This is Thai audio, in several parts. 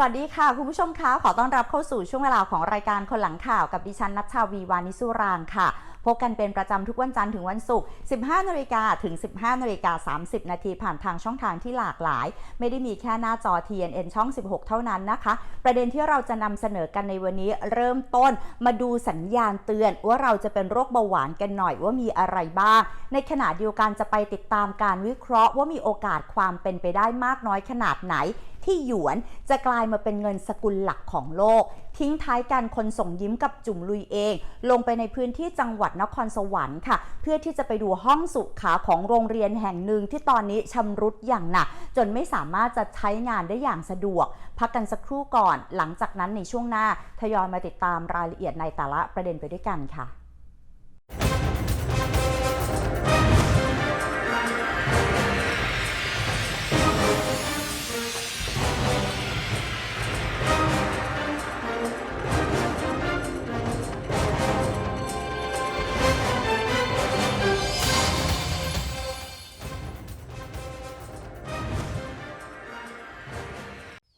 สวัสดีค่ะ คุณผู้ชมคะขอต้อนรับเข้าสู่ช่วงเวลาของรายการคนหลังข่าวกับดิฉันนัชชาวีวานิสุรางค่ะ พบกันเป็นประจำทุกวันจันทร์ถึงวันศุกร์ 15 นาฬิกาถึง 15 นาฬิกา 30 นาทีผ่านทางช่องทางที่หลากหลาย ไม่ได้มีแค่หน้าจอ TNN ช่อง 16 เท่านั้นนะคะ ประเด็นที่เราจะนำเสนอกันในวันนี้เริ่มต้นมาดูสัญญาณเตือน ว่าเราจะเป็นโรคเบาหวานกันหน่อยว่ามีอะไรบ้าง ในขณะเดียวกันจะไปติดตามการวิเคราะห์ว่ามีโอกาสความเป็นไปได้มากน้อยขนาดไหนที่หยวนจะกลายมาเป็นเงินสกุลหลักของโลก ทิ้งท้ายกันคนส่งยิ้มกับจุ่มลุยเอง ลงไปในพื้นที่จังหวัดนครสวรรค์ค่ะ เพื่อที่จะไปดูห้องสุขาของโรงเรียนแห่งหนึ่งที่ตอนนี้ชำรุดอย่างหนัก จนไม่สามารถจะใช้งานได้อย่างสะดวก พักกันสักครู่ก่อน หลังจากนั้นในช่วงหน้าทยอยมาติดตามรายละเอียดในแต่ละประเด็นไปด้วยกันค่ะ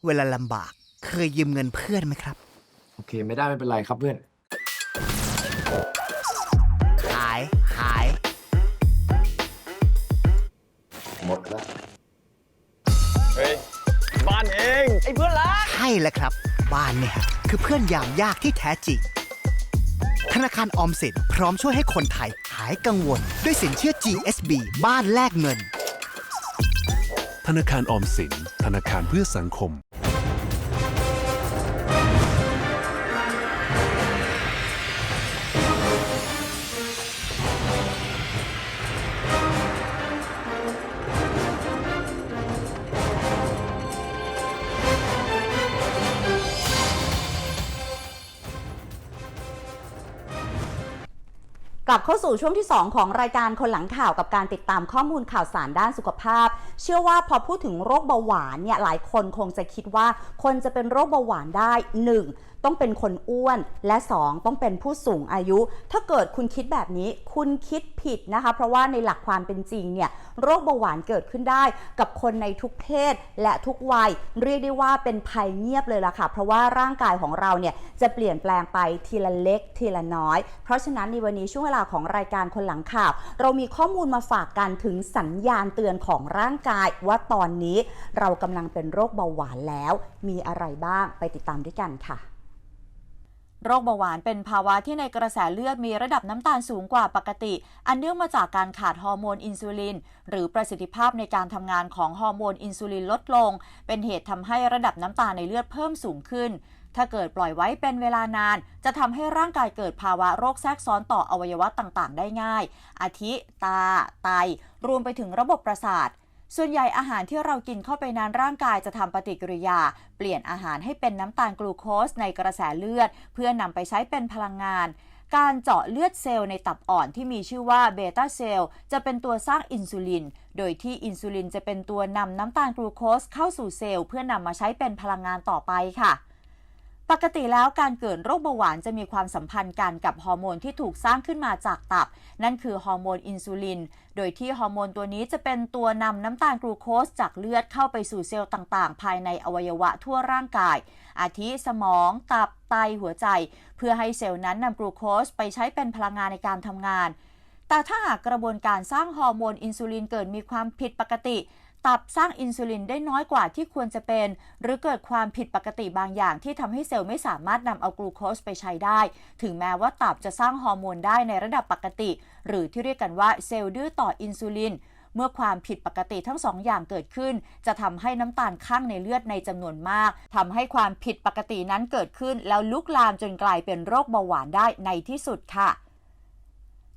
เวลาลำบาก เคยยืมเงินเพื่อนไหมครับ โอเค ไม่ได้ไม่เป็นไรครับเพื่อน หายหาย หมดแล้ว เฮ้ย บ้านเอง ไอ้เพื่อนรัก ใช่แล้วครับ บ้านเนี่ยคือเพื่อนยามยากที่แท้จริง ธนาคารออมสินพร้อมช่วยให้คนไทยหายกังวล ด้วยสินเชื่อ GSB บ้านแลกเงิน ธนาคารออมสิน ธนาคารเพื่อสังคม ลับเข้าสู่ช่วงที่ 2 ของรายการคนหลังข่าวกับการติดตามข้อมูลข่าวสารด้านสุขภาพ เชื่อว่าพอพูดถึงโรคเบาหวานเนี่ยหลายคนคงจะคิดว่าคนจะเป็นโรคเบาหวานได้ 1. ต้องเป็นคนอ้วนและ 2. ต้องเป็นผู้สูงอายุ ถ้าเกิดคุณคิดแบบนี้ คุณคิดผิดนะคะ เพราะว่าในหลักความเป็นจริงเนี่ยโรคเบาหวานเกิดขึ้นได้ กับคนในทุกเพศและทุกวัย เรียกได้ว่าเป็นภัยเงียบเลยล่ะค่ะ เพราะว่าร่างกายของเราเนี่ยจะเปลี่ยนแปลงไปทีละเล็กทีละน้อย เพราะฉะนั้นในวันนี้ช่วงเวลาของรายการคนหลังข่าว เรามีข้อมูลมาฝากกันถึงสัญญาณเตือนของร่างกายว่าตอนนี้เรากำลังเป็นโรคเบาหวานแล้ว มีอะไรบ้างไปติดตามด้วยกันค่ะ โรคเบาหวานเป็นภาวะที่ในกระแสเลือดมีระดับน้ำตาลสูงกว่าปกติ อันเนื่องมาจากการขาดฮอร์โมนอินซูลิน หรือประสิทธิภาพในการทำงานของฮอร์โมนอินซูลินลดลง เป็นเหตุทำให้ระดับน้ำตาลในเลือดเพิ่มสูงขึ้น ถ้าเกิดปล่อยไว้เป็นเวลานาน จะทำให้ร่างกายเกิดภาวะโรคแทรกซ้อนต่ออวัยวะต่างๆ ได้ง่าย อาทิ ตา ไต รวมไปถึงระบบประสาท ส่วนใหญ่อาหารที่เรากินเข้าไปนานร่างกายจะทำปฏิกิริยา เปลี่ยนอาหารให้เป็นน้ำตาลกลูโคสในกระแสเลือด เพื่อนำไปใช้เป็นพลังงานการเจาะเลือดเซลล์ในตับอ่อนที่มีชื่อว่าเบต้าเซลล์จะเป็นตัวสร้างอินซูลิน โดยที่อินซูลินจะเป็นตัวนำน้ำตาลกลูโคสเข้าสู่เซลล์เพื่อนำมาใช้เป็นพลังงานต่อไปค่ะ ปกติแล้วการเกิดโรคเบาหวานจะมีความสัมพันธ์กันกับฮอร์โมนที่ถูกสร้างขึ้นมาจากตับ นั่นคือฮอร์โมนอินซูลิน โดยที่ฮอร์โมนตัวนี้จะเป็นตัวนำน้ำตาลกลูโคสจากเลือดเข้าไปสู่เซลล์ต่างๆ ภายในอวัยวะทั่วร่างกาย อาทิสมอง ตับ ไต หัวใจ เพื่อให้เซลล์นั้นนำกลูโคสไปใช้เป็นพลังงานในการทำงานแต่ถ้าหากกระบวนการสร้างฮอร์โมนอินซูลินเกิดมีความผิดปกติ ตับสร้างอินซูลินได้น้อยกว่าที่ควรจะเป็น หรือเกิดความผิดปกติบางอย่างที่ทำให้เซลล์ไม่สามารถนำเอากลูโคสไปใช้ได้ ถึงแม้ว่าตับจะสร้างฮอร์โมนได้ในระดับปกติ หรือที่เรียกกันว่าเซลล์ดื้อต่ออินซูลินเมื่อความผิดปกติทั้งสองอย่างเกิดขึ้น จะทำให้น้ำตาลข้างในเลือดในจำนวนมากทำให้ความผิดปกตินั้นเกิดขึ้น แล้วลุกลามจนกลายเป็นโรคเบาหวานได้ในที่สุดค่ะ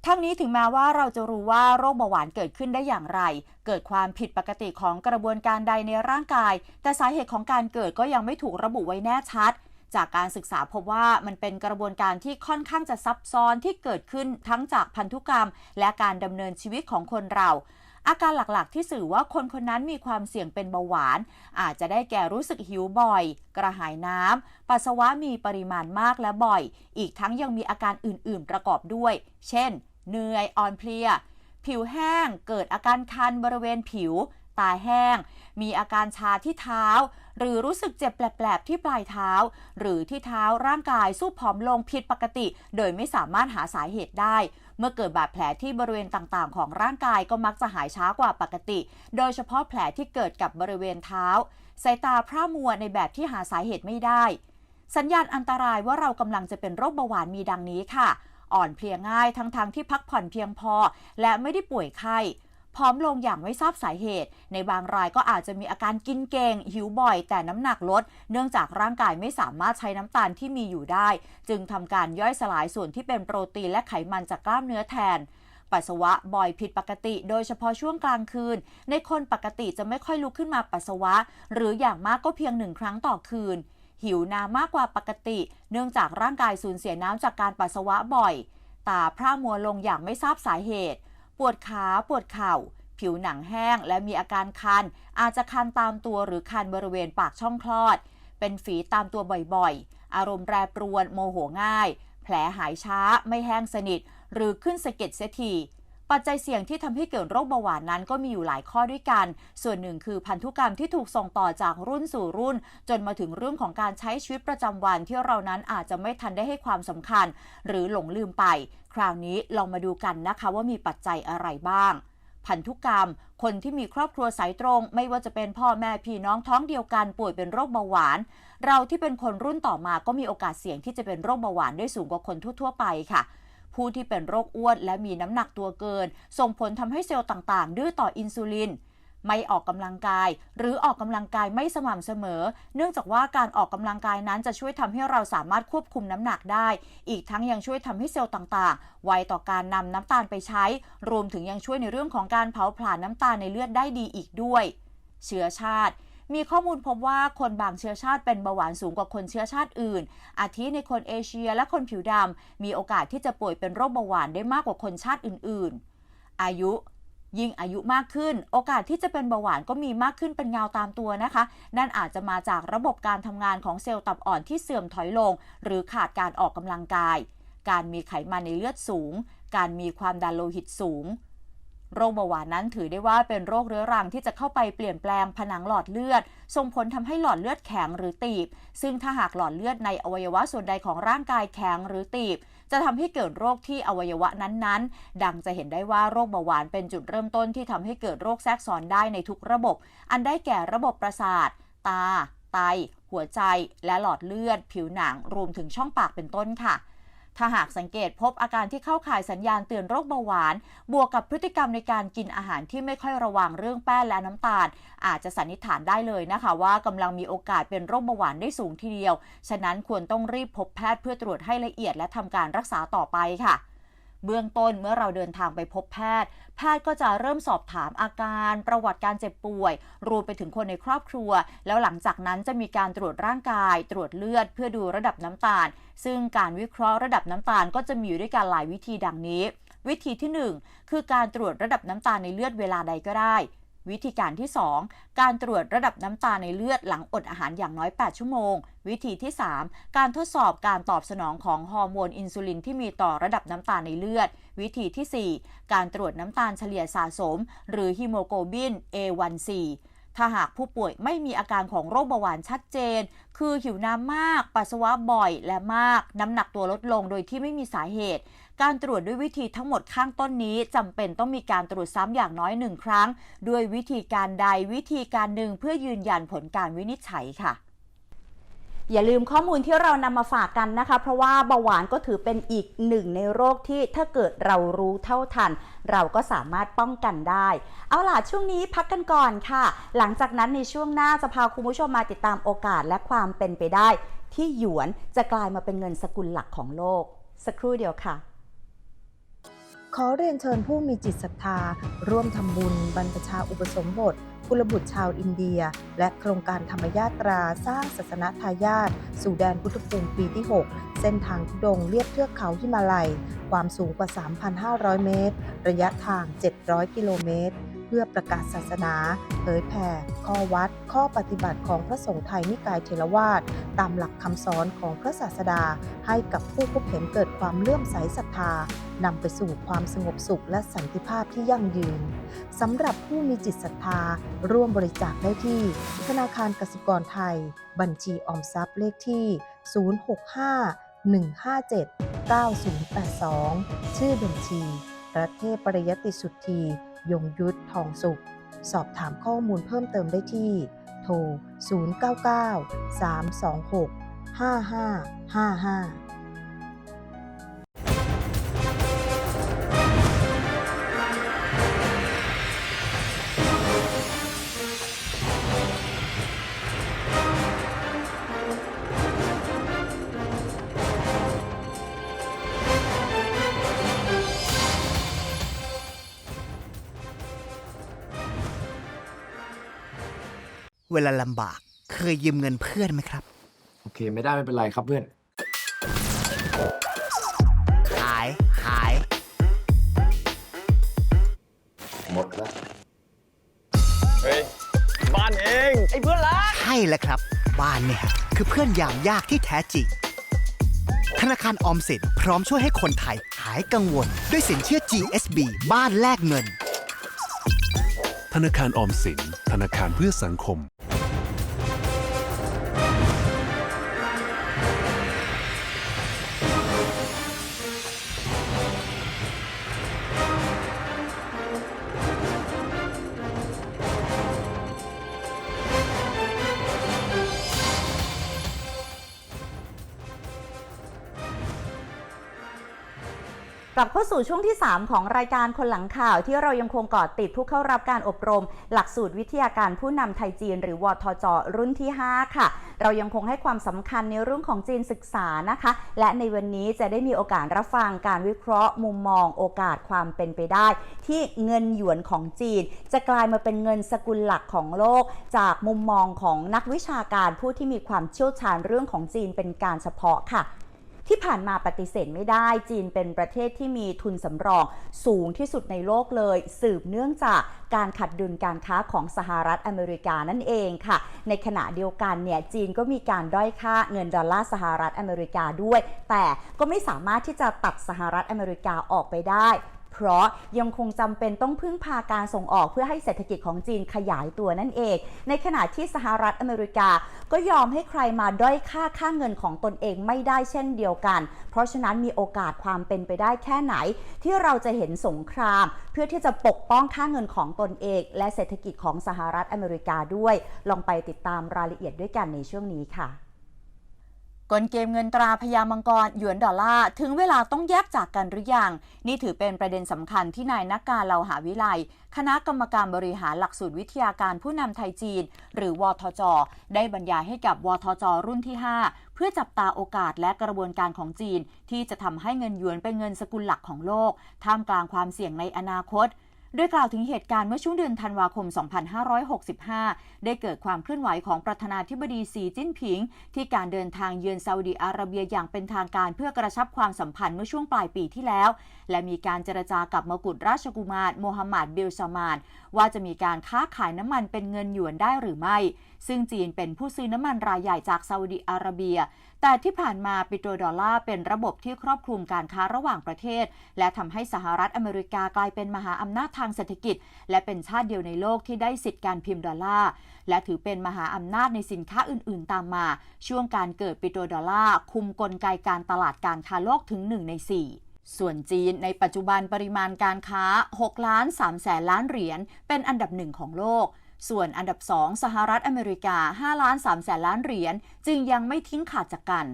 ทั้งนี้ถึงแม้ว่าเราจะรู้ว่าโรคเบาหวานเกิดขึ้นได้อย่างไร เกิดความผิดปกติของกระบวนการใดในร่างกาย แต่สาเหตุของการเกิดก็ยังไม่ถูกระบุไว้แน่ชัด จากการศึกษาพบว่ามันเป็นกระบวนการที่ค่อนข้างจะซับซ้อนที่เกิดขึ้นทั้งจากพันธุกรรม และการดำเนินชีวิตของคนเราอาการหลักๆ ที่สื่อว่าคนคนนั้นมีความเสี่ยงเป็นเบาหวาน อาจจะได้แก่รู้สึกหิวบ่อย กระหายน้ำ ปัสสาวะมีปริมาณมากและบ่อย อีกทั้งยังมีอาการอื่นๆประกอบด้วย เช่น เหนื่อยอ่อนเพลีย ผิวแห้ง เกิดอาการคันบริเวณผิว ตาแห้ง มีอาการชาที่เท้า หรือรู้สึกเจ็บแปลบๆที่ปลายเท้า หรือที่เท้าร่างกายสู้ผอมลงผิดปกติ โดยไม่สามารถหาสาเหตุได้ เมื่อเกิดบาดแผลที่บริเวณต่างๆ ของร่างกายก็มักจะหายช้ากว่าปกติ โดยเฉพาะแผลที่เกิดกับบริเวณเท้า สายตาพร่ามัวในแบบที่หาสาเหตุไม่ได้สัญญาณอันตรายว่าเรากำลังจะเป็นโรคเบาหวานมีดังนี้ค่ะ อ่อนเพลียง่ายทั้งๆทที่พักผ่อนเพียงพอ และไม่ได้ป่วยไข้พร้อมลงอย่างไม่ทราบสาเหตุ ในบางรายก็อาจจะมีอาการกินเก่งหิวบ่อย แต่น้ำหนักลด เนื่องจากร่างกายไม่สามารถใช้น้ำตาลที่มีอยู่ได้ จึงทำการย่อยสลายส่วนที่เป็นโปรตีนและไขมันจากกล้ามเนื้อแทน ปัสสาวะบ่อยผิดปกติ โดยเฉพาะช่วงกลางคืน ในคนปกติจะไม่ค่อยลุกขึ้นมาปัสสาวะ หรืออย่างมากก็เพียงหนึ่งครั้งต่อคืน หิวน้ำมากกว่าปกติ เนื่องจากร่างกายสูญเสียน้ำจากการปัสสาวะบ่อย ตาพร่ามัวลงอย่างไม่ทราบสาเหตุ ปวดขาปวดเข่า ผิวหนังแห้งและมีอาการคัน อาจจะคันตามตัวหรือคันบริเวณปากช่องคลอด เป็นฝีตามตัวบ่อยๆ อารมณ์แปรปรวนโมโหง่าย แผลหายช้าไม่แห้งสนิท หรือขึ้นสะเก็ดเสียที ปัจจัยเสี่ยงที่ทำให้เกิดโรคเบาหวานนั้นก็มีอยู่หลายข้อด้วยกัน ส่วนหนึ่งคือพันธุกรรมที่ถูกส่งต่อจากรุ่นสู่รุ่น จนมาถึงเรื่องของการใช้ชีวิตประจำวันที่เรานั้นอาจจะไม่ทันได้ให้ความสำคัญ หรือหลงลืมไป คราวนี้ลองมาดูกันนะคะว่ามีปัจจัยอะไรบ้างพันธุกรรม คนที่มีครอบครัวสายตรง ไม่ว่าจะเป็นพ่อแม่พี่น้องท้องเดียวกันป่วยเป็นโรคเบาหวาน เราที่เป็นคนรุ่นต่อมาก็มีโอกาสเสี่ยงที่จะเป็นโรคเบาหวานได้สูงกว่าคนทั่ว ๆ ไปค่ะ ผู้ที่เป็นโรคอ้วนและมีน้ำหนักตัวเกิน ส่งผลทำให้เซลล์ต่างๆ ดื้อต่ออินซูลินไม่ออกกำลังกาย หรือออกกำลังกายไม่สม่ำเสมอ เนื่องจากว่าการออกกำลังกายนั้นจะช่วยทำให้เราสามารถควบคุมน้ำหนักได้ อีกทั้งยังช่วยทำให้เซลล์ต่างๆ ไวต่อการนำน้ำตาลไปใช้ รวมถึงยังช่วยในเรื่องของการเผาผลาญน้ำตาลในเลือดได้ดีอีกด้วย เชื้อชาติ มีข้อมูลพบว่าคนบางเชื้อชาติเป็นเบาหวานสูงกว่าคนเชื้อชาติอื่น อาทิในคนเอเชียและคนผิวดำมีโอกาสที่จะป่วยเป็นโรคเบาหวานได้มากกว่าคนชาติอื่น ๆ อายุยิ่งอายุมากขึ้น โอกาสที่จะเป็นเบาหวานก็มีมากขึ้นเป็นเงาตามตัวนะคะ นั่นอาจจะมาจากระบบการทำงานของเซลล์ตับอ่อนที่เสื่อมถอยลง หรือขาดการออกกำลังกาย การมีไขมันในเลือดสูง การมีความดันโลหิตสูง โรคเบาหวานนั้นถือได้ว่าเป็นโรคเรื้อรังที่จะเข้าไปเปลี่ยนแปลงผนังหลอดเลือด ส่งผลทำให้หลอดเลือดแข็งหรือตีบ ซึ่งถ้าหากหลอดเลือดในอวัยวะส่วนใดของร่างกายแข็งหรือตีบ จะทำให้เกิดโรคที่อวัยวะนั้นๆ ดังจะเห็นได้ว่าโรคเบาหวานเป็นจุดเริ่มต้นที่ทำให้เกิดโรคแทรกซ้อนได้ในทุกระบบ อันได้แก่ระบบประสาท ตา ไต หัวใจ และหลอดเลือด ผิวหนังรวมถึงช่องปากเป็นต้นค่ะ ถ้าหากสังเกตพบอาการที่เข้าข่ายสัญญาณเตือนโรคเบาหวาน บวกกับพฤติกรรมในการกินอาหารที่ไม่ค่อยระวังเรื่องแป้งและน้ำตาล อาจจะสันนิษฐานได้เลยนะคะ ว่ากำลังมีโอกาสเป็นโรคเบาหวานได้สูงทีเดียว ฉะนั้นควรต้องรีบพบแพทย์เพื่อตรวจให้ละเอียดและทำการรักษาต่อไปค่ะ เบื้องต้นเมื่อเราเดินทางไปพบแพทย์ แพทย์ก็จะเริ่มสอบถามอาการ ประวัติการเจ็บป่วย รวมไปถึงคนในครอบครัว แล้วหลังจากนั้นจะมีการตรวจร่างกาย ตรวจเลือด เพื่อดูระดับน้ำตาล ซึ่งการวิเคราะห์ระดับน้ำตาลก็จะมีอยู่ด้วยกันหลายวิธีดังนี้ วิธีที่ 1 คือการตรวจระดับน้ำตาลในเลือดเวลาใดก็ได้ วิธีการที่ 2 การตรวจระดับน้ำตาในเลือดหลังอดอาหารอย่างน้อย 8 ชั่วโมง วิธีที่ 3 การทดสอบการตอบสนองของฮอร์โมนอินซูลินที่มีต่อระดับน้ำตาในเลือด วิธีที่ 4 การตรวจน้ำตาลเฉลี่ยสะสม หรือฮีโมโกลบิน A1C ถ้าหากผู้ป่วยไม่มีอาการของโรคเบาหวานชัดเจน คือหิวน้ำมาก ปัสสาวะบ่อยและมาก น้ำหนักตัวลดลงโดยที่ไม่มีสาเหตุ การตรวจด้วยวิธีทั้งหมดข้างต้นนี้จำเป็นต้องมีการตรวจซ้ำอย่างน้อยหนึ่งครั้ง ด้วยวิธีการใดวิธีการหนึ่งเพื่อยืนยันผลการวินิจฉัยค่ะ อย่าลืมข้อมูลที่เรานำมาฝากกันนะคะ เพราะว่าเบาหวานก็ถือเป็นอีกหนึ่งในโรคที่ถ้าเกิดเรารู้เท่าทัน เราก็สามารถป้องกันได้ เอาล่ะช่วงนี้พักกันก่อนค่ะ หลังจากนั้นในช่วงหน้าจะพาคุณผู้ชมมาติดตามโอกาสและความเป็นไปได้ ที่หยวนจะกลายมาเป็นเงินสกุลหลักของโลก สักครู่เดียวค่ะ ขอเรียนเชิญผู้มีจิตศรัทธา ร่วมทำบุญ บรรพชาอุปสมบทกุลบุตรชาวอินเดีย และโครงการธรรมยาตราสร้างศาสนทายาทสู่แดนพุทธภูมิปีที่ 6 เส้นทางทุดงเลียบเทือกเขาหิมาลัย ความสูงกว่า 3,500 เมตร ระยะทาง 700 กิโลเมตร เพื่อประกาศศาสนาเผยแผ่ข้อวัด ข้อปฏิบัติของพระสงฆ์ไทยนิกายเทรวาสตามหลักคำสอนของพระศาสดา ให้กับผู้พบเห็นเกิดความเลื่อมใสศรัทธานำไปสู่ความสงบสุขและสันติภาพที่ยั่งยืนสำหรับผู้มีจิตศรัทธา ร่วมบริจาคได้ที่ ธนาคารกสิกรไทย บัญชีออมทรัพย์เลขที่ 065 157 9082 ชื่อบัญชี ประเทศปริยติสุทธี ยงยุทธทองสุข สอบถามข้อมูลเพิ่มเติมได้ที่ โทร 099 326 5555 เวลาลำบาก เคยยืมเงินเพื่อนไหมครับ โอเค ไม่ได้ไม่เป็นไรครับเพื่อนขายขาย หมดแล้ว เฮ้ย บ้านเอง ไอ้เพื่อนรัก ใช่แล้วครับ บ้านเนี่ยคือเพื่อนยามยากที่แท้จริง ธนาคารออมสินพร้อมช่วยให้คนไทยหายกังวล ด้วยสินเชื่อ GSB บ้านแลกเงิน ธนาคารออมสิน ธนาคารเพื่อสังคม กลับเข้าสู่ช่วงที่ 3 ของรายการคนหลังข่าวที่เรายังคงเกาะติดผู้เข้ารับการอบรม หลักสูตรวิทยาการผู้นำไทยจีน หรือวทจ รุ่นที่ 5 ค่ะ เรายังคงให้ความสำคัญในเรื่องของจีนศึกษานะคะ และในวันนี้จะได้มีโอกาสรับฟังการวิเคราะห์ มุมมองโอกาสความเป็นไปได้ ที่เงินหยวนของจีน จะกลายมาเป็นเงินสกุลหลักของโลก จากมุมมองของนักวิชาการผู้ที่มีความเชี่ยวชาญเรื่องของจีนเป็นการเฉพาะค่ะ ที่ผ่านมาปฏิเสธไม่ได้จีนเป็นประเทศที่มีทุนสำรองสูงที่สุดในโลกเลย สืบเนื่องจากการขัดดุลการค้าของสหรัฐอเมริกานั่นเองค่ะ ในขณะเดียวกันเนี่ยจีนก็มีการด้อยค่าเงินดอลลาร์สหรัฐอเมริกาด้วย แต่ก็ไม่สามารถที่จะตัดสหรัฐอเมริกาออกไปได้ เพราะยังคงจำเป็นต้องพึ่งพาการส่งออกเพื่อให้เศรษฐกิจของจีนขยายตัวนั่นเอง ในขณะที่สหรัฐอเมริกา ก็ยอมให้ใครมาด้อยค่าค่าเงินของตนเองไม่ได้เช่นเดียวกัน เพราะฉะนั้นมีโอกาสความเป็นไปได้แค่ไหน ที่เราจะเห็นสงคราม เพื่อที่จะปกป้องค่าเงินของตนเอง และเศรษฐกิจของสหรัฐอเมริกาด้วย ลองไปติดตามรายละเอียดด้วยกันในช่วงนี้ค่ะ กลเกมเงินตราพญามังกรหยวนดอลลาร์ถึงเวลาต้องแยกจากกันหรือยัง นี่ถือเป็นประเด็นสำคัญที่นายนักการเลาหาวิไลคณะกรรมการบริหารหลักสูตรวิทยาการผู้นำไทยจีน หรือวทจ ได้บรรยายให้กับวทจ รุ่นที่ 5 เพื่อจับตาโอกาสและกระบวนการของจีน ที่จะทำให้เงินหยวนเป็นเงินสกุลหลักของโลก ท่ามกลางความเสี่ยงในอนาคต โดยกล่าวถึงเหตุการณ์เมื่อช่วงเดือนธันวาคม 2565 ได้เกิดความเคลื่อนไหวของประธานาธิบดีสีจิ้นผิง ที่การเดินทางเยือนซาอุดิอาระเบียอย่างเป็นทางการเพื่อกระชับความสัมพันธ์เมื่อช่วงปลายปีที่แล้ว และมีการเจรจากับมกุฎราชกุมารโมฮัมหมัดบิลซามาน ว่าจะมีการค้าขายน้ำมันเป็นเงินหยวนได้หรือไม่ ซึ่งจีนเป็นผู้ซื้อน้ำมันรายใหญ่จากซาอุดิอาระเบีย แต่ที่ผ่านมาปิโตรดอลลาร์เป็นระบบที่ครอบคลุมการค้าระหว่างประเทศ และทำให้สหรัฐอเมริกากลายเป็นมหาอำนาจทางเศรษฐกิจ และเป็นชาติเดียวในโลกที่ได้สิทธิการพิมพ์ดอลลาร์และถือเป็นมหาอำนาจในสินค้าอื่น ๆ ตามมา ช่วงการเกิดปิโตรดอลลาร์คุมกลไกการตลาดการค้าโลกถึง 1 ใน 4ส่วนจีนในปัจจุบันปริมาณการค้า 6 ล้าน3แสนล้านเหรียญ เป็นอันดับหนึ่งของโลก ส่วนอันดับ 2 สหรัฐอเมริกา5ล้าน3แสนล้านเหรียญจึงยังไม่ทิ้งขาดจากกัน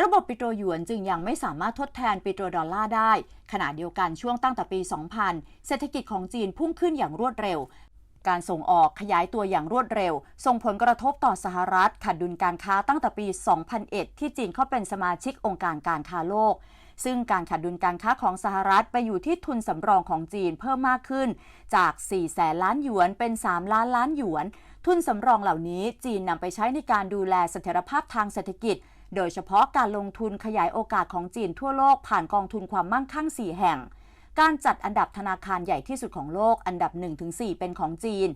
ระบบปิโตรหยวนจึงยังไม่สามารถทดแทนปิโตรดอลลาร์ได้ ขณะเดียวกันช่วงตั้งแต่ปี 2000 เศรษฐกิจของจีนพุ่งขึ้นอย่างรวดเร็ว การส่งออกขยายตัวอย่างรวดเร็ว ส่งผลกระทบต่อสหรัฐขาดดุลการค้าตั้งแต่ปี 2001 ที่จีนเข้าเป็นสมาชิกองค์การการค้าโลก ซึ่งการขาดดุลการค้าของสหรัฐไปอยู่ที่ทุนสำรองของจีนเพิ่มมากขึ้น จาก 4 แสนล้านหยวนเป็น 3 ล้านล้านหยวน ทุนสำรองเหล่านี้จีนนำไปใช้ในการดูแลเสถียรภาพทางเศรษฐกิจ โดยเฉพาะการลงทุนขยายโอกาสของจีนทั่วโลกผ่านกองทุนความมั่งคั่ง 4 แห่งการจัดอันดับธนาคารใหญ่ที่สุดของโลกอันดับ 1-4 เป็นของจีน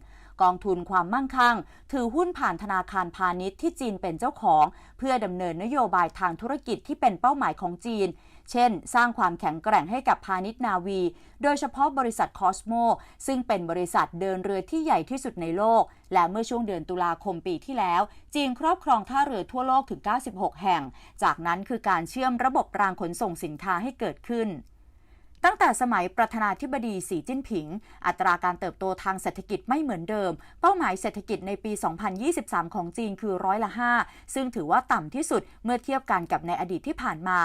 กองทุนความมั่งคั่ง ถือหุ้นผ่านธนาคารพาณิชย์ที่จีนเป็นเจ้าของ เพื่อดำเนินนโยบายทางธุรกิจที่เป็นเป้าหมายของจีน เช่น สร้างความแข็งแกร่งให้กับพาณิชย์นาวี โดยเฉพาะบริษัทคอสโมซึ่งเป็นบริษัทเดินเรือที่ใหญ่ที่สุดในโลก และเมื่อช่วงเดือนตุลาคมปีที่แล้ว จีนครอบครองท่าเรือทั่วโลกถึง 96 แห่ง จากนั้นคือการเชื่อมระบบรางขนส่งสินค้าให้เกิดขึ้นตั้งแต่สมัยประธานาธิบดีสีจิ้นผิง อัตราการเติบโตทางเศรษฐกิจไม่เหมือนเดิม เป้าหมายเศรษฐกิจในปี 2023 ของจีนคือร้อยละ 5 ซึ่งถือว่าต่ำที่สุดเมื่อเทียบกันกับในอดีตที่ผ่านมา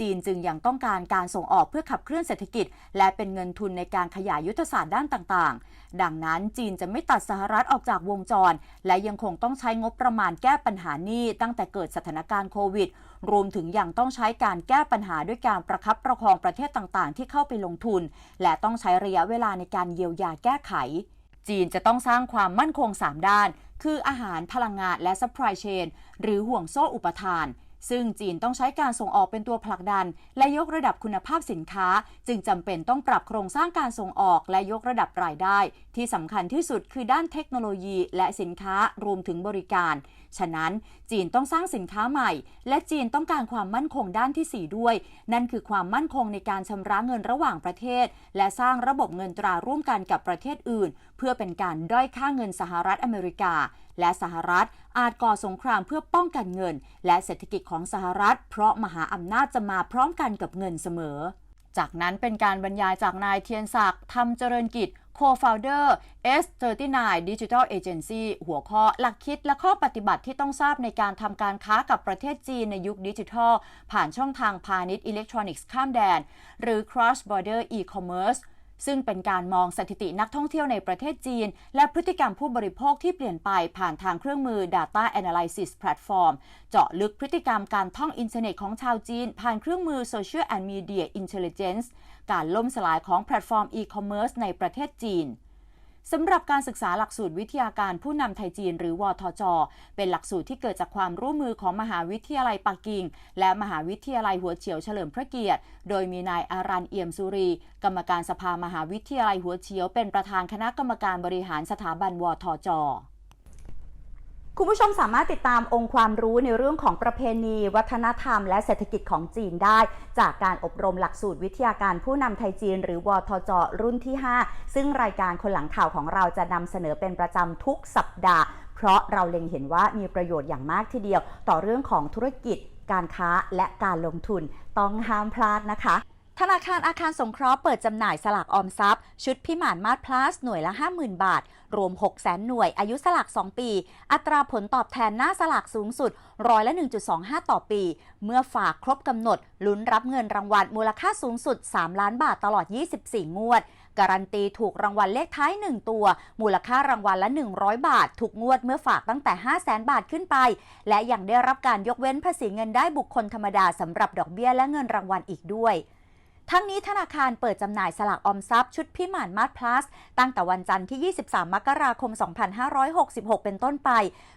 จีนจึงยังต้องการการส่งออกเพื่อขับเคลื่อนเศรษฐกิจ และเป็นเงินทุนในการขยายยุทธศาสตร์ด้านต่างๆ ดังนั้นจีนจะไม่ตัดสหรัฐออกจากวงจร และยังคงต้องใช้งบประมาณแก้ปัญหานี้ตั้งแต่เกิดสถานการณ์โควิด รวมถึงยังต้องใช้การแก้ปัญหาด้วยการประคับประคองประเทศต่างๆ ที่เข้าไปลงทุน และต้องใช้ระยะเวลาในการเยียวยาแก้ไข จีนจะต้องสร้างความมั่นคง 3 ด้าน คืออาหารพลังงานและ supply chain หรือห่วงโซ่อุปทาน ซึ่งจีนต้องใช้การส่งออกเป็นตัวผลักดัน และยกระดับคุณภาพสินค้า จึงจำเป็นต้องปรับโครงสร้างการส่งออกและยกระดับรายได้ ที่สำคัญที่สุดคือด้านเทคโนโลยีและสินค้ารวมถึงบริการ ฉะนั้นจีนต้องสร้างสินค้าใหม่ และจีนต้องการความมั่นคงด้านที่ 4 ด้วย นั่นคือความมั่นคงในการชำระเงินระหว่างประเทศ และสร้างระบบเงินตราร่วมกันกับประเทศอื่นเพื่อเป็นการด้อยค่าเงินสหรัฐอเมริกา และสหรัฐอาจก่อสงครามเพื่อป้องกันเงิน และเศรษฐกิจของสหรัฐ เพราะมหาอำนาจจะมาพร้อมกันกับเงินเสมอ จากนั้นเป็นการบรรยายจากนายเทียนศักดิ์ทำเจริญกิจ Co-founder S39 Digital Agency หัวข้อหลักคิดและข้อปฏิบัติที่ต้องทราบในการทำการค้ากับประเทศจีนในยุคดิจิทัล ผ่านช่องทางพาณิชย์อิเล็กทรอนิกส์ข้ามแดน หรือ Cross Border E-commerce ซึ่งเป็นการมองสถิตินักท่องเที่ยวในประเทศจีน และพฤติกรรมผู้บริโภคที่เปลี่ยนไปผ่านทางเครื่องมือ Data Analysis Platform เจาะลึกพฤติกรรมการท่องอินเทอร์เน็ตของชาวจีน ผ่านเครื่องมือ Social and Media Intelligence การล่มสลายของแพลตฟอร์ม e-commerce ในประเทศจีน สำหรับการศึกษาหลักสูตรวิทยาการผู้นำไทยจีน หรือวทจ เป็นหลักสูตรที่เกิดจากความร่วมมือของมหาวิทยาลัยปักกิ่ง และมหาวิทยาลัยหัวเฉียวเฉลิมพระเกียรติ โดยมีนายอารันเอี่ยมสุรี กรรมการสภามหาวิทยาลัยหัวเฉียว เป็นประธานคณะกรรมการบริหารสถาบันวทจ คุณผู้ชมสามารถติดตามองค์ความรู้ในเรื่องของประเพณี วัฒนธรรม และเศรษฐกิจของจีนได้ จากการอบรมหลักสูตรวิทยาการผู้นำไทยจีน หรือวทจ รุ่นที่ 5 ซึ่งรายการคนหลังข่าวของเราจะนำเสนอเป็นประจำทุกสัปดาห์ เพราะเราเล็งเห็นว่ามีประโยชน์อย่างมากทีเดียว ต่อเรื่องของธุรกิจ การค้าและการลงทุนต้องห้ามพลาดนะคะ ธนาคารอาคารสงเคราะห์เปิดจำหน่ายสลากออมทรัพย์ ชุดพิมานมาศพลัสหน่วยละ 50,000 บาท รวม 600,000หน่วย อายุสลาก 2 ปี อัตราผลตอบแทนหน้าสลากสูงสุดร้อยละ 1.25 ต่อปี เมื่อฝากครบกำหนด ลุ้นรับเงินรางวัลมูลค่าสูงสุด 3 ล้านบาทตลอด 24 งวด การันตีถูกรางวัลเลขท้าย 1 ตัว มูลค่ารางวัลละ 100 บาททุกงวดเมื่อฝากตั้งแต่ 500,000บาทขึ้นไป และยังได้รับการยกเว้นภาษีเงินได้บุคคลธรรมดาสำหรับดอกเบี้ยและเงินรางวัลอีกด้วย ทั้งนี้ธนาคารเปิดจำหน่ายสลากออมทรัพย์ชุดพิมานมาศพลัส ตั้งแต่วันจันทร์ที่ 23 มกราคม 2566 เป็นต้นไป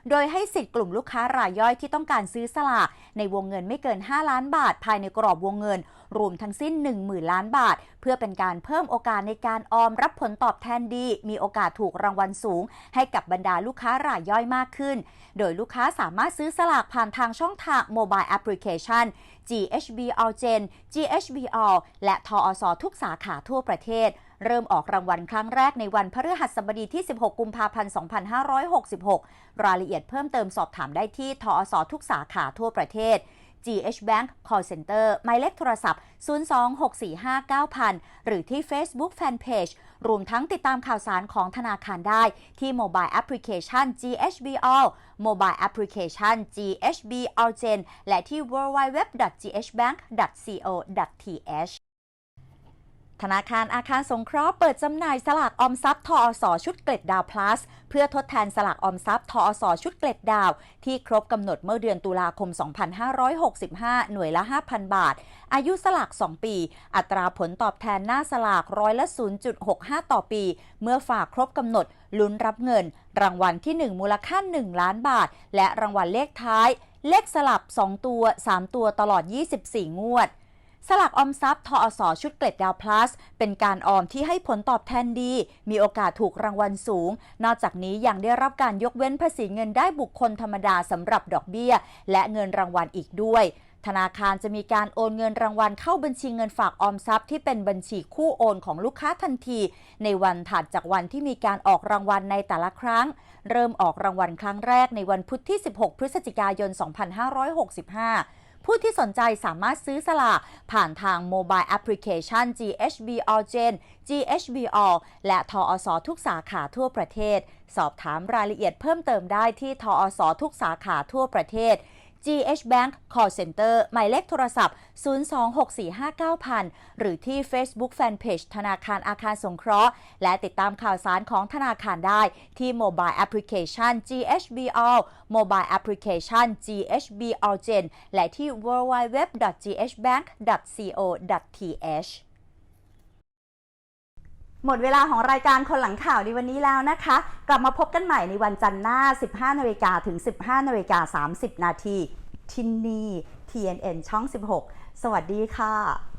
โดยให้สิทธิ์กลุ่มลูกค้ารายย่อยที่ต้องการซื้อสลากในวงเงินไม่เกิน 5 ล้านบาท ภายในกรอบวงเงินรวมทั้งสิ้น 10,000 ล้านบาท เพื่อเป็นการเพิ่มโอกาสในการออมรับผลตอบแทนดี มีโอกาสถูกรางวัลสูง ให้กับบรรดาลูกค้ารายย่อยมากขึ้น โดยลูกค้าสามารถซื้อสลากผ่านทางช่องทางโมบายแอปพลิเคชัน GHB All Gen GHB All และทอสทุกสาขาทั่วประเทศเริ่มออกรางวัลครั้งแรกในวันพฤหัสบดีที่ 16 กุมภาพันธ์ 2566 รายละเอียดเพิ่มเติมสอบถามได้ที่ทอสทุกสาขาทั่วประเทศ GH Bank Call Center หมายเลขโทรศัพท์ 026459000 หรือที่ Facebook Fanpage รวมทั้งติดตามข่าวสารของธนาคารได้ที่ Mobile Application GHB All Mobile Application GHB All Gen และที่ www.ghbank.co.th ธนาคารอาคารสงเคราะห์เปิดจำหน่ายสลากออมทรัพย์ทอสชุดเกล็ดดาว plus เพื่อทดแทนสลากออมทรัพย์ทอสชุดเกล็ดดาว ที่ครบกำหนดเมื่อเดือนตุลาคม 2565 หน่วยละ 5,000 บาท อายุสลาก 2 ปี อัตราผลตอบแทนหน้าสลากร้อยละ 0.65 ต่อปี เมื่อฝากครบกำหนดลุ้นรับเงิน รางวัลที่ 1 มูลค่า 1 ล้านบาท และรางวัลเลขท้าย เลขสลับ 2 ตัว 3 ตัวตลอด 24 งวด สลากออมทรัพย์ทอสชุดเกล็ดดาวพลัส เป็นการออมที่ให้ผลตอบแทนดี มีโอกาสถูกรางวัลสูง นอกจากนี้ยังได้รับการยกเว้นภาษีเงินได้บุคคลธรรมดาสำหรับดอกเบี้ย และเงินรางวัลอีกด้วยธนาคารจะมีการโอนเงินรางวัลเข้าบัญชีเงินฝากออมทรัพย์ที่เป็นบัญชีคู่โอนของลูกค้าทันที ในวันถัดจากวันที่มีการออกรางวัลในแต่ละครั้ง เริ่มออกรางวัลครั้งแรกในวันพุธที่ 16 พฤศจิกายน 2565 ผู้ที่สนใจสามารถซื้อสลากผ่านทางโมบายแอปพลิเคชัน GHB All Gen GHB All และทอสทุกสาขาทั่วประเทศ สอบถามรายละเอียดเพิ่มเติมได้ที่ทอสทุกสาขาทั่วประเทศ GH Bank Call Center หมายเลขโทรศัพท์ 026459000 หรือที่ Facebook Fanpage ธนาคารอาคารสงเคราะห์ และติดตามข่าวสารของธนาคารได้ที่ Mobile Application GHB All Mobile Application GHB All Gen และที่ www.ghbank.co.th หมดเวลาของรายการคนหลังข่าวในวันนี้แล้วนะคะ กลับมาพบกันใหม่ในวันจันทร์หน้า 15นาฬิกาถึง 15นาฬิกา30 นาทีที่นี่ TNN ช่อง 16 สวัสดีค่ะ